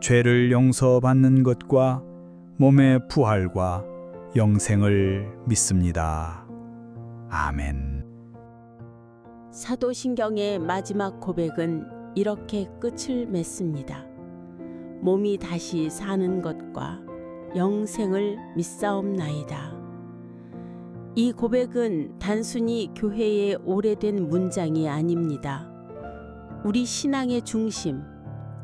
죄를 용서받는 것과 몸의 부활과 영생을 믿습니다. 아멘. 사도신경의 마지막 고백은 이렇게 끝을 맺습니다. 몸이 다시 사는 것과 영생을 믿사옵나이다. 이 고백은 단순히 교회의 오래된 문장이 아닙니다. 우리 신앙의 중심,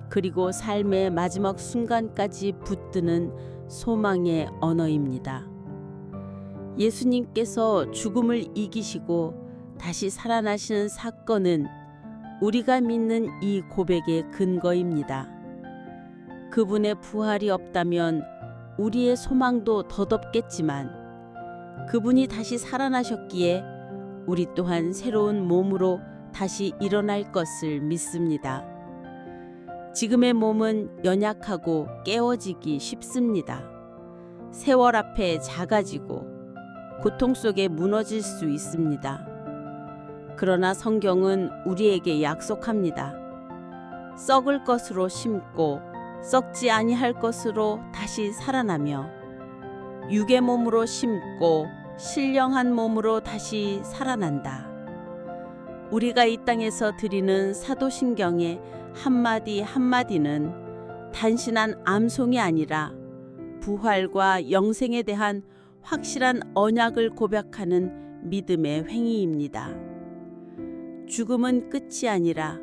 그리고 삶의 마지막 순간까지 붙드는 소망의 언어입니다. 예수님께서 죽음을 이기시고 다시 살아나시는 사건은 우리가 믿는 이 고백의 근거입니다. 그분의 부활이 없다면 우리의 소망도 덧없겠지만 그분이 다시 살아나셨기에 우리 또한 새로운 몸으로 다시 일어날 것을 믿습니다. 지금의 몸은 연약하고 깨워지기 쉽습니다. 세월 앞에 작아지고 고통 속에 무너질 수 있습니다. 그러나 성경은 우리에게 약속합니다. 썩을 것으로 심고 썩지 아니할 것으로 다시 살아나며 육의 몸으로 심고 신령한 몸으로 다시 살아난다. 우리가 이 땅에서 드리는 사도신경의 한마디 한마디는 단순한 암송이 아니라 부활과 영생에 대한 확실한 언약을 고백하는 믿음의 행위입니다. 죽음은 끝이 아니라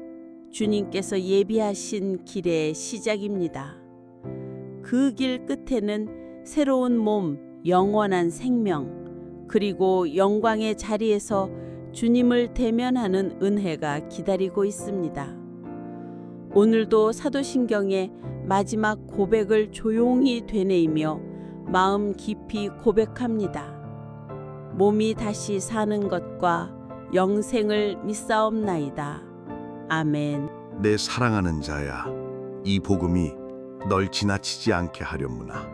주님께서 예비하신 길의 시작입니다. 그 길 끝에는 새로운 몸, 영원한 생명, 그리고 영광의 자리에서 주님을 대면하는 은혜가 기다리고 있습니다. 오늘도 사도신경의 마지막 고백을 조용히 되뇌이며 마음 깊이 고백합니다. 몸이 다시 사는 것과 영생을 믿사옵나이다. 아멘. 내 사랑하는 자야, 이 복음이 널 지나치지 않게 하려무나.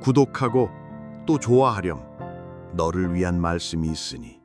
구독하고 또 좋아하렴. 너를 위한 말씀이 있으니